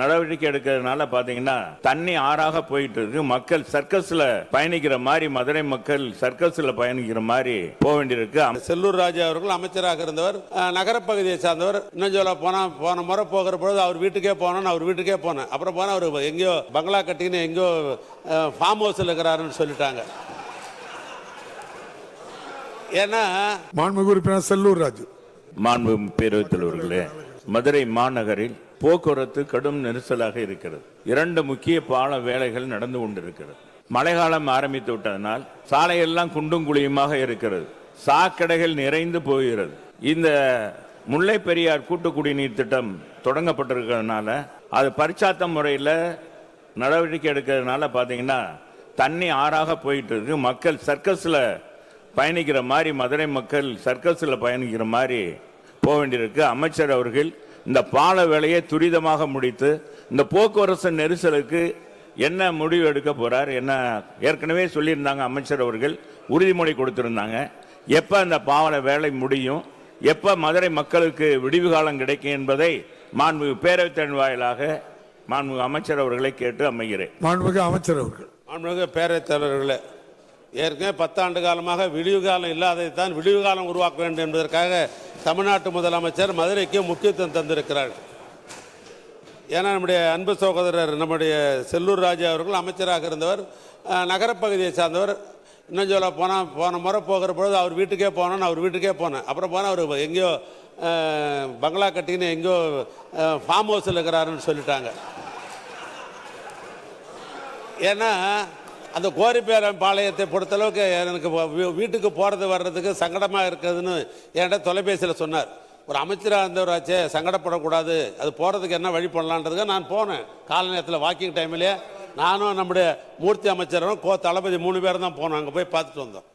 நடவடிக்கை எடுக்கிறதுனால பாத்தீங்கன்னா தண்ணி ஆறாக போயிட்டு இருக்கு. மக்கள் சர்க்கஸ்ல பயணிக்கிற மாதிரி மதுரை மக்கள் சர்க்கஸ்ல பயணிக்கிற மாதிரி போக வேண்டியிருக்கு. செல்லூர் ராஜா அவர்கள் அமைச்சராக இருந்தவர் நகரப்பகுதியை சார்ந்தவர். இன்னும் சொல்ல போனா போன முறை போகிற பொழுது அவர் வீட்டுக்கே போனோம் அவர் வீட்டுக்கே போனேன். அப்புறம் போனா அவர் எங்கேயோ பங்களா கட்டின்னு எங்கேயோ ஃபார்ம் ஹவுஸில் இருக்கிறாருன்னு சொல்லிட்டாங்க. ஏன்னா மாண்புமிகு உறுப்பினர் செல்லூர் ராஜு. மாண்பு பேரவைத் தலைவர்களே மதுரை மாநகரில் போக்குவரத்து கடும் நெரிசலாக இருக்கிறது. இரண்டு முக்கிய பால வேலைகள் நடந்து கொண்டிருக்கிறது. மழைக்காலம் ஆரம்பித்து விட்டதனால் சாலையெல்லாம் குண்டும் குழியுமாக இருக்கிறது. சாக்கடைகள் நிறைந்து போகிறது. இந்த முல்லை பெரியார் கூட்டு குடிநீர் திட்டம் தொடங்கப்பட்டிருக்கிறதுனால அது பரிச்சாத்த முறையில் நடவடிக்கை எடுக்கிறதுனால பார்த்தீங்கன்னா தண்ணி ஆறாக போயிட்டு இருக்கு மக்கள் சர்க்கஸில் பயணிக்கிற மாதிரி மதுரை மக்கள் சர்க்கஸில் பயணிக்கிற மாதிரி போக வேண்டியிருக்கு. அமைச்சர் அவர்கள் இந்த பால வேலையை துரிதமாக முடித்து இந்த போக்குவரத்து நெரிசலுக்கு என்ன முடிவு எடுக்க போறார் என்ன ஏற்கனவே சொல்லியிருந்தாங்க அமைச்சர் அவர்கள் உறுதிமொழி கொடுத்திருந்தாங்க. எப்ப அந்த பாவன வேலை முடியும்? எப்ப மதுரை மக்களுக்கு விடிவு காலம் கிடைக்கும் என்பதை மாண்புமிகு பேரவைத் தலைவர் வாயிலாக மாண்புமிகு அமைச்சர் அவர்களை கேட்டு அமைகிறேன். மாண்புமிகு அமைச்சர் அவர்கள். மாண்புமிகு பேரவைத் தலைவர்களே ஏற்கனவே பத்தாண்டு காலமாக விடிவு காலம் இல்லாததை தான் விடிவு காலம் உருவாக்க வேண்டும் என்பதற்காக தமிழ்நாட்டு முதலமைச்சர் மதுரைக்கு முக்கியத்துவம் தந்திருக்கிறார். ஏன்னா நம்முடைய அன்பு சகோதரர் நம்முடைய செல்லூர் ராஜா அவர்கள் அமைச்சராக இருந்தவர் நகரப்பகுதியை சார்ந்தவர். இன்னும் சொல்ல போனால் போன முறை போகிற பொழுது அவர் வீட்டுக்கே போனோன்னு அவர் வீட்டுக்கே போனேன். அப்புறம் போனால் அவர் எங்கேயோ பங்களா கட்டின்னு எங்கேயோ ஃபார்ம் ஹவுஸில் இருக்கிறாருன்னு சொல்லிட்டாங்க. ஏன்னா அந்த கோரிப்பேரம் பாளையத்தை பொறுத்தளவுக்கு எனக்கு வீட்டுக்கு போகிறது வர்றதுக்கு சங்கடமாக இருக்குதுன்னு என்கிட்ட தொலைபேசியில் சொன்னார். ஒரு அமைச்சராக இருந்தவராச்சே சங்கடப்படக்கூடாது அது போகிறதுக்கு என்ன வழி பண்ணலான்றதுக்கு நான் போனேன். காலை நேரத்தில் வாக்கிங் டைம்லேயே நானும் நம்முடைய மூர்த்தி அமைச்சரும் கோ தளபதி மூணு பேரும் தான் போனோம். அங்கே போய் பார்த்துட்டு வந்தோம்.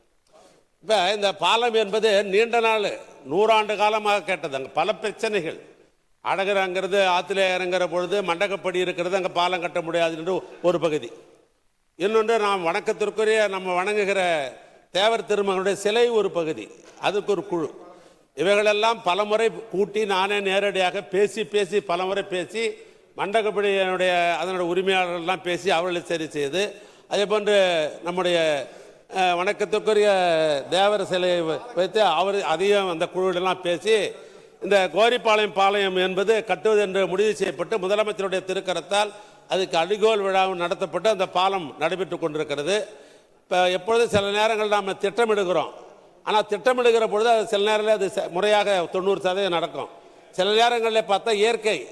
இப்போ இந்த பாலம் என்பது நீண்ட நாள் நூறாண்டு காலமாக கேட்டது. அங்கே பல பிரச்சனைகள். அழகரங்கிறது ஆற்றுல இறங்குற பொழுது மண்டகப்படி இருக்கிறது அங்கே பாலம் கட்ட முடியாதுன்னு ஒரு பகுதி. இன்னொன்று நாம் வணக்கத்திற்குரிய நம்ம வணங்குகிற தேவர் திருமகனுடைய சிலை ஒரு பகுதி. அதுக்கு ஒரு குழு. இவைகளெல்லாம் பலமுறை கூட்டி நானே நேரடியாக பேசி பேசி பலமுறை பேசி மண்டகப்படியினுடைய அதனுடைய உரிமையாளர்கள்லாம் பேசி அவர்களை சரி செய்து அதே போன்று நம்முடைய வணக்கத்துக்குரிய தேவர் சிலையை வைத்து அவர் அதையும் அந்த குழுவிடெல்லாம் பேசி இந்த கோரிப்பாளையம் பாளையம் என்பது கட்டுவது என்று முடிவு செய்யப்பட்டு முதலமைச்சருடைய திருக்கரத்தால் அதுக்கு அடிகோல் விழாவும் நடத்தப்பட்டு அந்த பாலம் நடைபெற்று கொண்டிருக்கிறது. இப்போ எப்பொழுதும் சில நேரங்கள் நாம் திட்டமிடுகிறோம். ஆனால் திட்டமிடுகிற பொழுது அது சில நேரங்களில் அது ச- முறையாக தொண்ணூறு சதவீதம் நடக்கும். சில நேரங்களில் பார்த்தா இயற்கை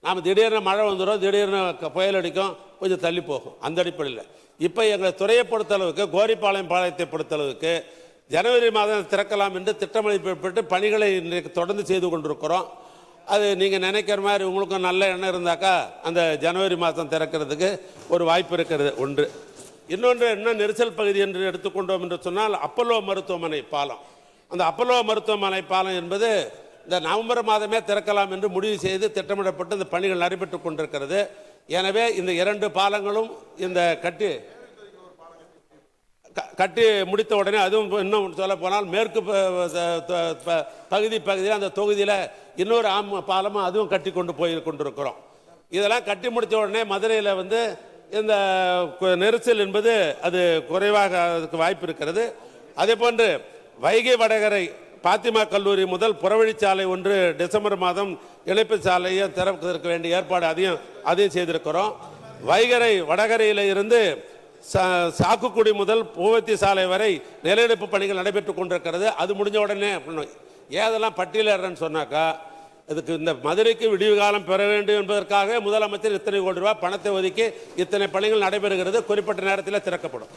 நாம் திடீர்னு மழை வந்துடும் திடீர்னு க- புயல் அடிக்கும் கொஞ்சம் தள்ளி போகும். அந்த அடிப்படையில். இப்போ எங்களை துறையை பொறுத்தளவுக்கு கோரிப்பாளையம் பாளையத்தை பொறுத்தளவுக்கு ஜனவரி மாதம் திறக்கலாம் என்று திட்டமளிக்கப்பட்டு பணிகளை இன்றைக்கு தொடர்ந்து செய்து கொண்டிருக்கிறோம். அது நீங்கள் நினைக்கிற மாதிரி உங்களுக்கும் நல்ல எண்ணம் இருந்தாக்கா அந்த ஜனவரி மாதம் திறக்கிறதுக்கு ஒரு வாய்ப்பு இருக்கிறது. ஒன்று. இன்னொன்று என்ன நெரிசல் பகுதி என்று எடுத்துக்கொண்டோம் என்று சொன்னால் அப்பல்லோ மருத்துவமனை பாலம். அந்த அப்பல்லோ மருத்துவமனை பாலம் என்பது இந்த நவம்பர் மாதமே திறக்கலாம் என்று முடிவு செய்து திட்டமிடப்பட்டு இந்த பணிகள் நடைபெற்று கொண்டிருக்கிறது. எனவே இந்த இரண்டு பாலங்களும் இந்த கட்டி கட்டி முடித்த உடனே அதுவும் இன்னும் சொல்ல போனால் மேற்கு ப- பகுதி பகுதியில் அந்த தொகுதியில் இன்னொரு ஆம் பாலமும் அதுவும் கட்டி கொண்டு போய் கொண்டிருக்கிறோம். இதெல்லாம் கட்டி முடித்த உடனே மதுரையில் வந்து இந்த நெரிசல் என்பது அது குறைவாக அதுக்கு வாய்ப்பு இருக்கிறது. அதே போன்று வைகை வடகரை பாத்திமா கல்லூரி முதல் புறவழிச்சாலை ஒன்று டிசம்பர் மாதம் இணைப்பு சாலையை திறப்பதற்கு வேண்டிய ஏற்பாடு அதையும் அதையும் செய்திருக்கிறோம். வைகரை வடகரையில் இருந்து சாக்குக்குடி முதல் பூவத்தி சாலை வரை நிலையெடுப்பு பணிகள் நடைபெற்று கொண்டிருக்கிறது. அது முடிஞ்ச உடனே அப்படின்னு ஏதெல்லாம் பட்டியலிடுறேன்னு சொன்னாக்கா இதுக்கு இந்த மதுரைக்கு விடிவு காலம் பெற வேண்டும் என்பதற்காக முதலமைச்சர் இத்தனை கோடி ரூபாய் பணத்தை ஒதுக்கி இத்தனை பணிகள் நடைபெறுகிறது. குறிப்பிட்ட நேரத்தில் திறக்கப்படும்.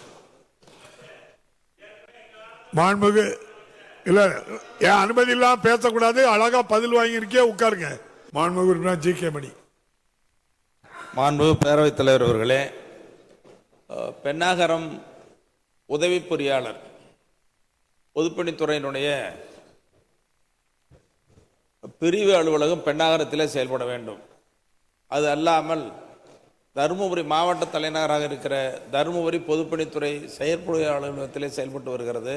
மாண்புமிகு இல்ல என் அனுமதி இல்லாம பேசக்கூடாது. அழகா பதில் வாங்கியிருக்கே உட்காருங்க. மாண்புமிகு உறுப்பினர் ஜி கே மணி. மாண்பு பேரவைத் தலைவர் அவர்களே பெண்ணாகரம் உதவி பொறியாளர் பொதுப்பணித்துறையினுடைய பிரிவு அலுவலகம் பெண்ணாகரத்திலே செயல்பட வேண்டும். அது அல்லாமல் தருமபுரி மாவட்ட தலைநகராக இருக்கிற தருமபுரி பொதுப்பணித்துறை செயற்பொழிய அலுவலகத்திலே செயல்பட்டு வருகிறது.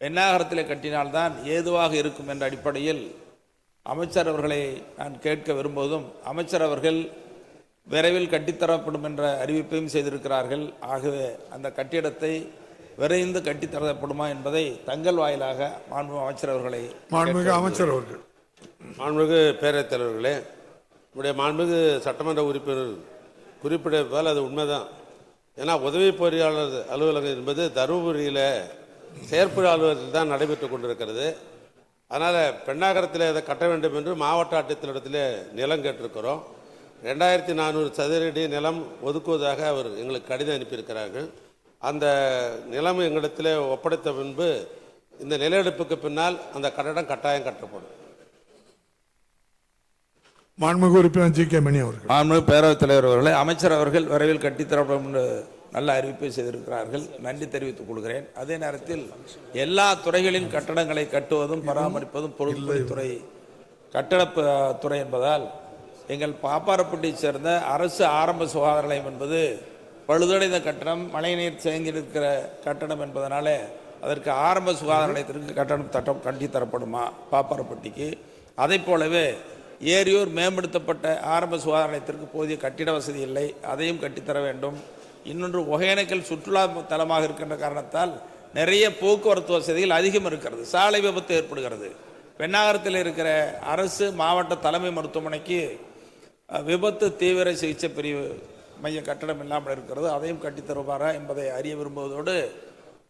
பெண்ணாகரத்திலே கட்டினால்தான் ஏதுவாக இருக்கும் என்ற அடிப்படையில் அமைச்சர் அவர்களை நான் கேட்க விரும்புவதும் அமைச்சர் அவர்கள் விரைவில் கட்டித்தரப்படும் என்ற அறிவிப்பையும் செய்திருக்கிறார்கள். ஆகவே அந்த கட்டிடத்தை விரைந்து கட்டித்தரப்படுமா என்பதை தங்கள் வாயிலாக மாண்பு அமைச்சர் அவர்களை மாண்புமிகு அமைச்சர் அவர்கள். மாண்புமிகு பேரவைத் தலைவர்களே உடைய மாண்புமிகு சட்டமன்ற உறுப்பினர் குறிப்பிட்டிருப்பதால் அது உண்மைதான். ஏன்னா உதவி பொறியாளர் அலுவலகம் என்பது தருமபுரியில் செயற்பொறி அலுவலகத்தில் தான் நடைபெற்று கொண்டிருக்கிறது. அதனால் பெண்ணாகரத்தில் இதை கட்ட வேண்டும் என்று மாவட்ட ஆட்சித்தலைவரத்தில் நிலம் கேட்டிருக்கிறோம். ரெண்டாயிரத்தி நானூறு சதுரடி நிலம் ஒதுக்குவதாக அவர் எங்களுக்கு கடிதம் அனுப்பியிருக்கிறார்கள். அந்த நிலம் எங்களிடத்தில் ஒப்படைத்த பின்பு இந்த நிலஎடுப்புக்கு பின்னால் அந்த கட்டடம் கட்டாயம் கட்டப்படும். மாண்புமிகு உறுப்பினர் ஜி கே மணி அவர்கள். மாண்பு பேரவைத் தலைவர் அவர்களே அமைச்சர் அவர்கள் விரைவில் கட்டித்தரப்படும் என்று நல்ல அறிவிப்பை செய்திருக்கிறார்கள். நன்றி தெரிவித்துக் கொள்கிறேன். அதே நேரத்தில் எல்லா துறைகளின் கட்டடங்களை கட்டுவதும் பராமரிப்பதும் பொதுப்பணித்துறை கட்டடப் துறை என்பதால் எங்கள் பாப்பாரப்பட்டியைச் சேர்ந்த அரசு ஆரம்ப சுகாதார நிலையம் என்பது பழுதடைந்த கட்டடம் மழைநீர் தேங்கி இருக்கிற கட்டணம் என்பதனாலே அதற்கு ஆரம்ப சுகாதார நிலையத்திற்கு கட்டணம் தட்டம் கட்டி தரப்படுமா பாப்பாரப்பட்டிக்கு. அதை போலவே ஏரியூர் மேம்படுத்தப்பட்ட ஆரம்ப சுகாதார நிலையத்திற்கு போதிய கட்டிட வசதி இல்லை அதையும் கட்டித்தர வேண்டும். இன்னொன்று ஒகேனக்கல் சுற்றுலா தலமாக இருக்கின்ற காரணத்தால் நிறைய போக்குவரத்து வசதிகள் அதிகம் இருக்கிறது சாலை விபத்து ஏற்படுகிறது. பெண்ணாகரத்தில் இருக்கிற அரசு மாவட்ட தலைமை மருத்துவமனைக்கு விபத்து தீவிர சிகிச்சை பிரிவு மைய கட்டடம் இல்லாமல் இருக்கிறது. அதையும் கட்டித்தருவாரா என்பதை அறிய விரும்புவதோடு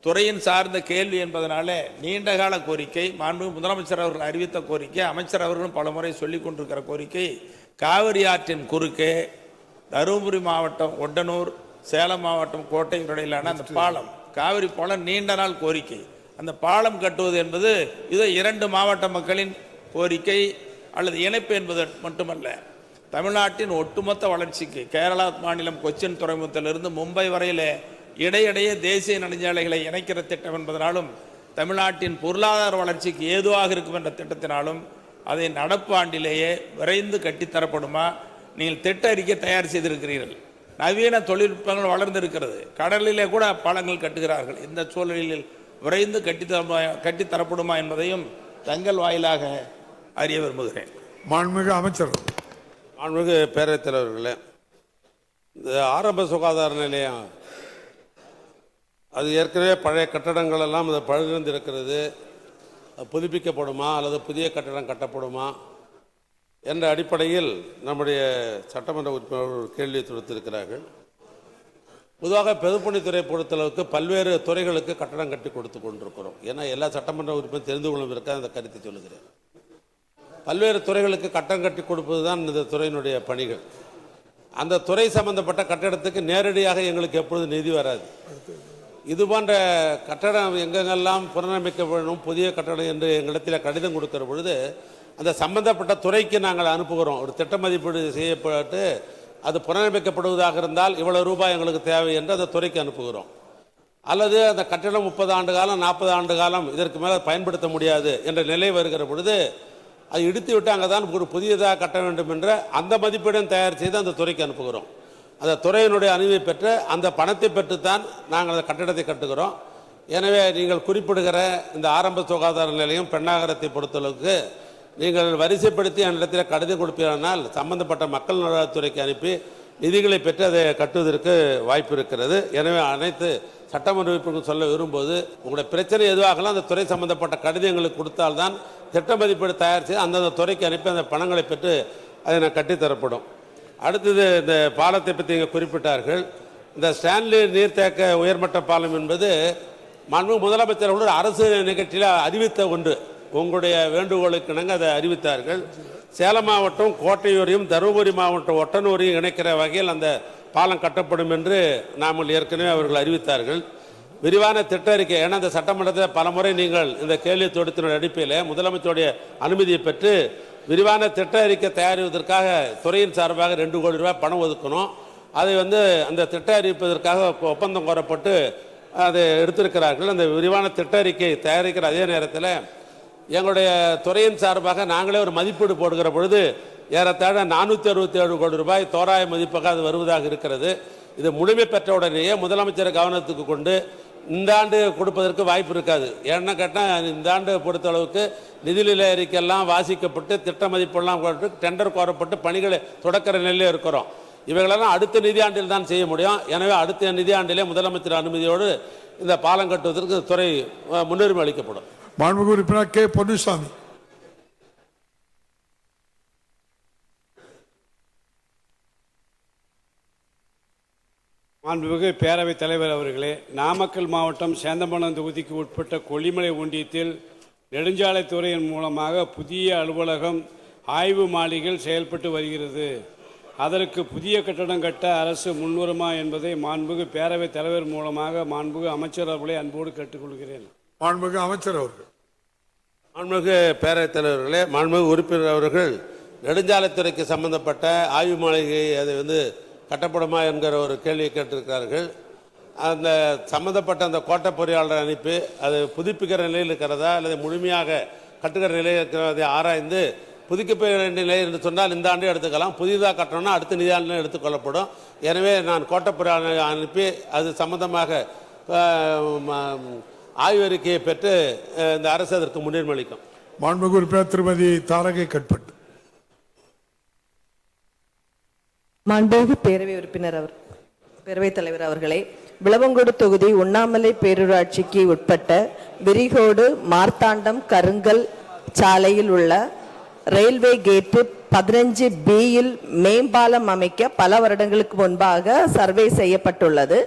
துறையின் சார்ந்த கேள்வி என்பதனாலே நீண்டகால கோரிக்கை மாண்பு முதலமைச்சர் அவர்கள் அறிவித்த கோரிக்கை அமைச்சர் அவர்களும் பலமுறை சொல்லிக் கொண்டிருக்கிற கோரிக்கை காவிரி ஆற்றின் குறுக்கே தருமபுரி மாவட்டம் ஒட்டனூர் சேலம் மாவட்டம் கோட்டை இடையிலான அந்த பாலம். காவிரி பாலம் நீண்ட நாள் கோரிக்கை. அந்த பாலம் கட்டுவது என்பது இது இரண்டு மாவட்ட மக்களின் கோரிக்கை அல்லது இணைப்பு என்பது மட்டுமல்ல. தமிழ்நாட்டின் ஒட்டுமொத்த வளர்ச்சிக்கு கேரளா மாநிலம் கொச்சின் துறைமுகத்திலிருந்து மும்பை வரையிலே இடையிடையே தேசிய நெடுஞ்சாலைகளை இணைக்கிற திட்டம் என்பதனாலும் தமிழ்நாட்டின் பொருளாதார வளர்ச்சிக்கு ஏதுவாக இருக்கும் என்ற திட்டத்தினாலும் அதை நடப்பு ஆண்டிலேயே விரைந்து கட்டித்தரப்படுமா நீங்கள் திட்ட அறிக்கை தயார் செய்திருக்கிறீர்கள். நவீன தொழில்நுட்பங்கள் வளர்ந்திருக்கிறது. கடலிலே கூட பாலங்கள் கட்டுகிறார்கள். இந்த சூழலில் விரைந்து கட்டித்தர கட்டித்தரப்படுமா என்பதையும் தங்கள் வாயிலாக அறிய விரும்புகிறேன். மாண்புமிகு அமைச்சர். மாண்புமிகு பேரவைத் தலைவர்களே இந்த ஆரம்ப சுகாதார நிலையம் அது ஏற்கனவே பழைய கட்டடங்கள் எல்லாம் அது பழுதிருந்து இருக்கிறது புதுப்பிக்கப்படுமா அல்லது புதிய கட்டடம் கட்டப்படுமா என்ற அடிப்படையில் நம்முடைய சட்டமன்ற உறுப்பினர் ஒரு கேள்வி தொடுத்திருக்கிறார்கள். பொதுவாக பொதுப்பணித்துறை பொறுத்தளவுக்கு பல்வேறு துறைகளுக்கு கட்டடம் கட்டி கொடுத்து கொண்டிருக்கிறோம். ஏன்னா எல்லா சட்டமன்ற உறுப்பினர் தெரிந்து கொள்ளும் இருக்க அந்த கருத்தை சொல்லுகிறேன். பல்வேறு துறைகளுக்கு கட்டம் கட்டி கொடுப்பது தான் இந்த துறையினுடைய பணிகள். அந்த துறை சம்பந்தப்பட்ட கட்டடத்துக்கு நேரடியாக எங்களுக்கு எப்பொழுது நிதி வராது. இது போன்ற கட்டடம் எங்கெங்கெல்லாம் புனரமைக்க வேணும் புதிய கட்டடம் என்று எங்களிடத்தில் கடிதம் கொடுக்கிற பொழுது அந்த சம்பந்தப்பட்ட துறைக்கு நாங்கள் அனுப்புகிறோம். ஒரு திட்ட மதிப்பீடு செய்யப்பட்டு அது புனரமைக்கப்படுவதாக இருந்தால் இவ்வளோ ரூபாய் எங்களுக்கு தேவை என்று அந்த துறைக்கு அனுப்புகிறோம். அல்லது அந்த கட்டிடம் முப்பது ஆண்டு காலம் நாற்பது ஆண்டு காலம் இதற்கு மேலே பயன்படுத்த முடியாது என்ற நிலை வருகிற பொழுது அது இடித்து விட்டு அங்கே தான் ஒரு புதியதாக கட்ட வேண்டும் என்ற அந்த மதிப்பீடும் தயார் செய்து அந்த துறைக்கு அனுப்புகிறோம். அந்த துறையினுடைய அனுமதி பெற்று அந்த பணத்தை பெற்றுத்தான் நாங்கள் அந்த கட்டிடத்தை கட்டுகிறோம். எனவே நீங்கள் குறிப்பிடுகிற இந்த ஆரம்ப சுகாதார நிலையம் பெண்ணாகரத்தை பொறுத்தளவுக்கு நீங்கள் வரிசைப்படுத்தி என்னிடத்தில் கடிதம் கொடுப்பீரானால் சம்பந்தப்பட்ட மக்கள் நலத்துறைக்கு அனுப்பி நிதிகளை பெற்று அதை கட்டுவதற்கு வாய்ப்பு இருக்கிறது. எனவே அனைத்து சட்டமன்ற உறுப்பினர்கள் சொல்ல விரும்பும்போது உங்களுடைய பிரச்சனை எதுவாகலாம் அந்த துறை சம்பந்தப்பட்ட கடிதங்களுக்கு கொடுத்தால்தான் திட்ட மதிப்பீடு தயார் செய்து அந்தந்த துறைக்கு அனுப்பி அந்த பணங்களை பெற்று அதை நான் கட்டித்தரப்படும். அடுத்தது இந்த பாலத்தை பற்றி இங்கே குறிப்பிட்டார்கள். இந்த ஸ்டான்லி நீர்த்தேக்க உயர்மட்ட பாலம் என்பது மண்பு முதலமைச்சர் அவர்கள் அரசு நிகழ்ச்சியில் அறிவித்த ஒன்று. உங்களுடைய வேண்டுகோளுக்கு இணங்க அதை அறிவித்தார்கள். சேலம் மாவட்டம் கோட்டையூரையும் தருமபுரி மாவட்டம் ஒட்டனூரையும் இணைக்கிற வகையில் அந்த பாலம் கட்டப்படும் என்று நாமல் ஏற்கனவே அவர்கள் அறிவித்தார்கள். விரிவான திட்ட அறிக்கை ஏன்னா இந்த சட்டமன்றத்தில் பலமுறை நீங்கள் இந்த கேள்வி தொடுத்தினுடைய அடிப்படையில் முதலமைச்சருடைய அனுமதியை பெற்று விரிவான திட்ட அறிக்கை தயாரிப்பதற்காக துறையின் சார்பாக ரெண்டு கோடி ரூபாய் பணம் ஒதுக்கணும். அதை வந்து அந்த திட்ட அறிவிப்பதற்காக ஒப்பந்தம் கோரப்பட்டு அதை எடுத்திருக்கிறார்கள். அந்த விரிவான திட்ட அறிக்கை தயாரிக்கிற அதே நேரத்தில் எங்களுடைய துறையின் சார்பாக நாங்களே ஒரு மதிப்பீடு போடுகிற பொழுது ஏறத்தாழ நானூற்றி அறுபத்தி ஏழு கோடி ரூபாய் தோராய மதிப்பாக அது வருவதாக இருக்கிறது. இது முழுமை பெற்ற உடனேயே முதலமைச்சர் கவனத்துக்கு கொண்டு இந்த ஆண்டு கொடுப்பதற்கு வாய்ப்பு இருக்காது. ஏன்னா கேட்டால் இந்த ஆண்டு பொறுத்தளவுக்கு நிதிநிலை அறிக்கையெல்லாம் வாசிக்கப்பட்டு திட்ட மதிப்பெல்லாம் போட்டு டெண்டர் கோரப்பட்டு பணிகளை தொடக்கிற நிலையில் இருக்கிறோம். இவைகளெல்லாம் அடுத்த நிதியாண்டில் தான் செய்ய முடியும். எனவே அடுத்த நிதியாண்டிலே முதலமைச்சர் அனுமதியோடு இந்த பாலம் கட்டுவதற்கு துறை முன்னுரிமை அளிக்கப்படும். மாண்புமிகு உறுப்பினர் கே. பொன்னுசாமி. மாண்புமிகு பேரவைத் தலைவர் அவர்களே நாமக்கல் மாவட்டம் சேந்தமங்கலம் தொகுதிக்கு உட்பட்ட கொல்லிமலை ஒன்றியத்தில் நெடுஞ்சாலைத்துறையின் மூலமாக புதிய அலுவலகம் ஆய்வு மாளிகையில் செயல்பட்டு வருகிறது. அதற்கு புதிய கட்டடம் கட்ட அரசு முன்வருமா என்பதை மாண்புகு பேரவைத் தலைவர் மூலமாக மாண்புகு அமைச்சர் அவர்களை அன்போடு கேட்டுக்கொள்கிறேன். மாண்புமிகு அமைச்சர் அவர்கள். மாண்புமிகு பேரவைத் தலைவர்களே மாண்புமிகு உறுப்பினர் அவர்கள் நெடுஞ்சாலைத்துறைக்கு சம்பந்தப்பட்ட ஆய்வு மாளிகை அது வந்து கட்டப்படுமா என்கிற ஒரு கேள்வியை கேட்டிருக்கிறார்கள். அந்த சம்பந்தப்பட்ட அந்த கோட்டை பொறியாளரை அனுப்பி அது புதுப்பிக்கிற நிலையில் இருக்கிறதா அல்லது முழுமையாக கட்டுகிற நிலையில் இருக்கிறதை ஆராய்ந்து புதுப்பிக்க வேண்டிய நிலை என்று சொன்னால் இந்த ஆண்டு எடுத்துக்கலாம் புதிதாக கட்டணும்னா அடுத்த நிதியாண்டில் எடுத்துக்கொள்ளப்படும் எனவே நான் கோட்டை பொறியாளரை அனுப்பி அது சம்பந்தமாக ஆய்வறிக்கையை பெற்று இந்த அரசு அதற்கு முன்னுரிமை அளிக்கும். மாண்புமிகு உறுப்பினர் திருமதி தாரகை கட்பட். மாண்புமிகு பேரவை உறுப்பினர் அவர் பேரவைத் தலைவர் அவர்களே விளவங்கோடு தொகுதி உண்ணாமலை பேரூராட்சிக்கு உட்பட்ட விரிகோடு மார்த்தாண்டம் கருங்கல் சாலையில் உள்ள ரயில்வே கேட்டு பதினஞ்சு பியில் மேம்பாலம் அமைக்க பல வருடங்களுக்கு முன்பாக சர்வே செய்யப்பட்டுள்ளது.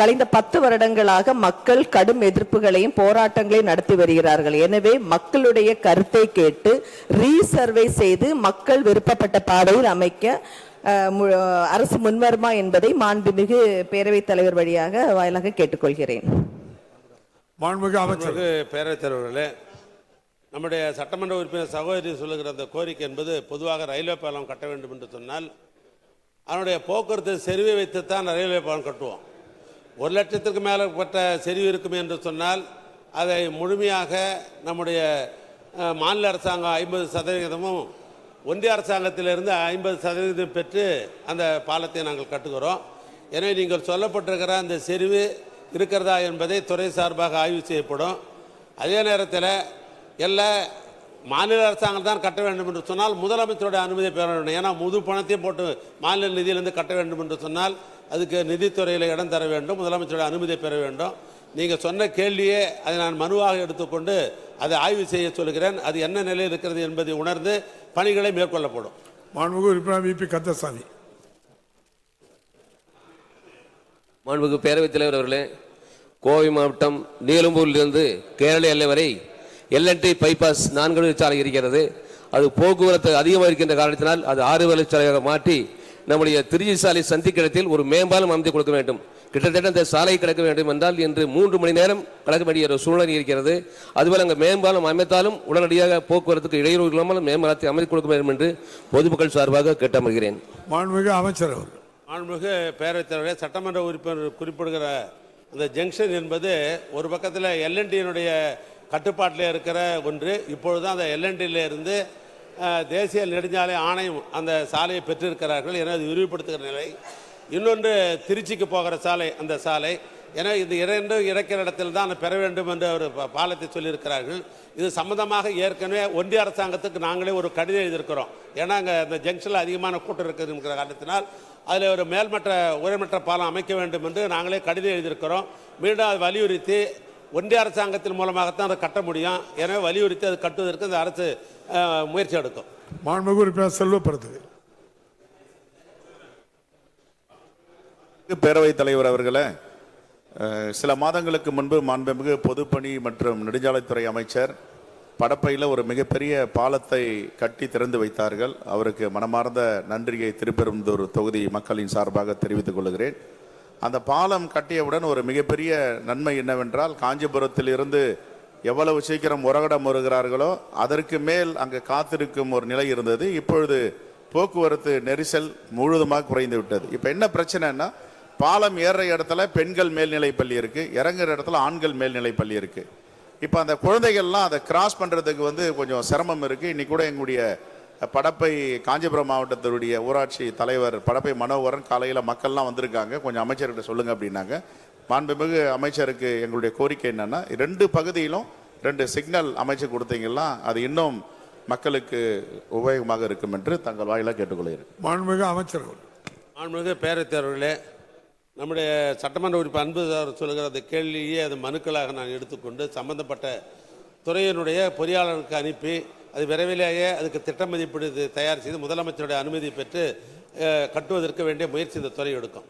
கழிந்த பத்து வருடங்களாக மக்கள் கடும் எதிர்ப்புகளையும் போராட்டங்களையும் நடத்தி வருகிறார்கள். எனவே மக்களுடைய கருத்தை கேட்டு ரீசர்வே செய்து மக்கள் விருப்பப்பட்ட பாதையில் அமைக்க அரசு முன்வருமா என்பதை மாண்புமிகு பேரவைத் தலைவர் வழியாக வாயிலாக கேட்டுக்கொள்கிறேன். மாண்புமிகு அமைச்சர். மாண்புமிகு பேரவைத் தலைவர்களே நம்முடைய சட்டமன்ற உறுப்பினர் சகோதரி சொல்லுகிற அந்த கோரிக்கை என்பது பொதுவாக ரயில்வே பாலம் கட்ட வேண்டும் என்று சொன்னால் அதனுடைய போக்குவரத்து செறிவை வைத்து தான் ரயில்வே பாலம் கட்டுவோம். ஒரு லட்சத்திற்கு மேற்பட்ட செறிவு இருக்கும் என்று சொன்னால் அதை முழுமையாக நம்முடைய மாநில அரசாங்கம் ஐம்பது சதவிகிதமும் ஒன்றிய அரசாங்கத்திலிருந்து ஐம்பது சதவீதம் பெற்று அந்த பாலத்தை நாங்கள் கட்டுகிறோம். எனவே நீங்கள் சொல்லப்பட்டிருக்கிற அந்த செறிவு இருக்கிறதா என்பதை துறை சார்பாக ஆய்வு செய்யப்படும். அதே நேரத்தில் எல்லா மாநில அரசாங்கம் தான் கட்ட வேண்டும் என்று சொன்னால் முதலமைச்சருடைய அனுமதி பெற வேண்டும். ஏன்னா முழு பணத்தையும் போட்டு மாநில நிதியிலிருந்து கட்ட வேண்டும் என்று சொன்னால் அதுக்கு நிதித்துறையில் இடம் தர வேண்டும் முதலமைச்சருடைய அனுமதி பெற வேண்டும். நீங்கள் சொன்ன கேள்வியே அதை நான் மனுவாக எடுத்துக்கொண்டு அதை ஆய்வு செய்ய சொல்கிறேன். அது என்ன நிலையில் இருக்கிறது என்பதை உணர்ந்து பணிகளை மேற்கொள்ளப்படும். மாண்புமிகு உறுப்பினர் வி பி கந்தசாமி. மாண்புமிகு பேரவைத் தலைவர் அவர்களே கோவை மாவட்டம் நீலம்பூரிலிருந்து கேரள எல்லை வரை எல்என்டி பைபாஸ் நான்கு சாலை இருக்கிறது. அது போக்குவரத்து அதிகமாக இருக்கின்ற காரணத்தினால் அது ஆறு சாலையாக மாற்றி நம்முடைய திருச்சி சாலை சந்திக்கிடத்தில் ஒரு மேம்பாலம் அமைத்து கொடுக்க வேண்டும். கிட்டத்தட்ட அந்த சாலை கிடக்க வேண்டும் என்றால் இன்று மூன்று மணி நேரம் கடக்க வேண்டிய ஒரு சூழ்நிலை இருக்கிறது. அதுபோல் அங்கே மேம்பாலம் அமைத்தாலும் உடனடியாக போக்குவரத்துக்கு இடையூறு இல்லாமல் மேம்பாலத்தை அமைத்து கொடுக்க வேண்டும் என்று பொதுமக்கள் சார்பாக கேட்டமர்கிறேன் மாண்புமிகு அமைச்சர் அவர்கள். மாண்புமிகு பேரவைத் தலைவரே சட்டமன்ற உறுப்பினர் குறிப்பிடுகிற அந்த ஜங்ஷன் என்பது ஒரு பக்கத்தில் எல்என்டியினுடைய கட்டுப்பாட்டில் இருக்கிற ஒன்று. இப்பொழுது அந்த எல்என்டியிலிருந்து தேசிய நெடுஞ்சாலை ஆணையம் அந்த சாலையை பெற்றிருக்கிறார்கள். என அது விரிவுபடுத்துகிற நிலை. இன்னொன்று திருச்சிக்கு போகிற சாலை அந்த சாலை. எனவே இந்த இரண்டும் இறக்கிற இடத்தில் தான் பெற வேண்டும் என்று ஒரு பாலத்தை சொல்லியிருக்கிறார்கள். இது சம்பந்தமாக ஏற்கனவே ஒன்றிய அரசாங்கத்துக்கு நாங்களே ஒரு கடிதம் எழுதியிருக்கிறோம். ஏன்னா அங்கே அந்த ஜங்ஷனில் அதிகமான கூட்டம் இருக்குதுங்கிற காரணத்தினால் அதில் ஒரு மேல்மட்ட உயர்மட்ட பாலம் அமைக்க வேண்டும் என்று நாங்களே கடிதம் எழுதியிருக்கிறோம். மீண்டும் அதை வலியுறுத்தி ஒன்றிய அரசாங்கத்தின் மூலமாகத்தான் அதை கட்ட முடியும். எனவே வலியுறுத்தி அது கட்டுவதற்கு இந்த அரசு முயற்சி எடுக்கும். மாண்புமிகு உறுப்பினர் செல்வப்படுத்து பேரவைத் தலைவர் அவர்களே சில மாதங்களுக்கு முன்பு மாண்புமிகு பொதுப்பணி மற்றும் நெடுஞ்சாலைத்துறை அமைச்சர் படப்பையில் ஒரு மிகப்பெரிய பாலத்தை கட்டி திறந்து வைத்தார்கள். அவருக்கு மனமார்ந்த நன்றியை திருப்பெரும்புதூர் தொகுதி மக்களின் சார்பாக தெரிவித்துக் கொள்கிறேன். அந்த பாலம் கட்டியவுடன் ஒரு மிகப்பெரிய நன்மை என்னவென்றால் காஞ்சிபுரத்தில் இருந்து எவ்வளவு சீக்கிரம் உரகடம் வருகிறார்களோ அதற்கு மேல் அங்கு காத்திருக்கும் ஒரு நிலை இருந்தது. இப்பொழுது போக்குவரத்து நெரிசல் முழுதுமாக குறைந்து விட்டது. இப்போ என்ன பிரச்சனைன்னா பாலம் ஏறுற இடத்துல பெண்கள் மேல்நிலை பள்ளி இருக்குது இறங்குற இடத்துல ஆண்கள் மேல்நிலை பள்ளி இருக்குது இப்போ அந்த குழந்தைகள்லாம் அதை கிராஸ் பண்ணுறதுக்கு வந்து கொஞ்சம் சிரமம் இருக்குது இன்றைக்கூட எங்களுடைய படப்பை காஞ்சிபுரம் மாவட்டத்தினுடைய ஊராட்சி தலைவர் படப்பை மனோகரன் காலையில் மக்கள்லாம் வந்திருக்காங்க. கொஞ்சம் அமைச்சர்கிட்ட சொல்லுங்க அப்படின்னாங்க. மாண்புமிகு அமைச்சருக்கு எங்களுடைய கோரிக்கை என்னன்னா ரெண்டு பகுதியிலும் ரெண்டு சிக்னல் அமைச்சு கொடுத்தீங்கன்னா அது இன்னும் மக்களுக்கு உபயோகமாக இருக்கும் என்று தங்கள் வாயிலாக கேட்டுக்கொள்கிறேன். மாண்புமிகு அமைச்சர் அவர்கள் மாண்புமிகு பேரவைத் தலைவர்களே நம்முடைய சட்டமன்ற உறுப்பினர் அன்பு சொல்லுகிற அந்த கேள்வியே அது மனுக்களாக நான் எடுத்துக்கொண்டு சம்பந்தப்பட்ட துறையினுடைய பொறியாளருக்கு அனுப்பி அது விரைவிலேயே அதுக்கு திட்ட மதிப்பீடு தயார் செய்து முதலமைச்சருடைய அனுமதி பெற்று கட்டுவதற்கு வேண்டிய முயற்சி இந்த துறை எடுக்கும்.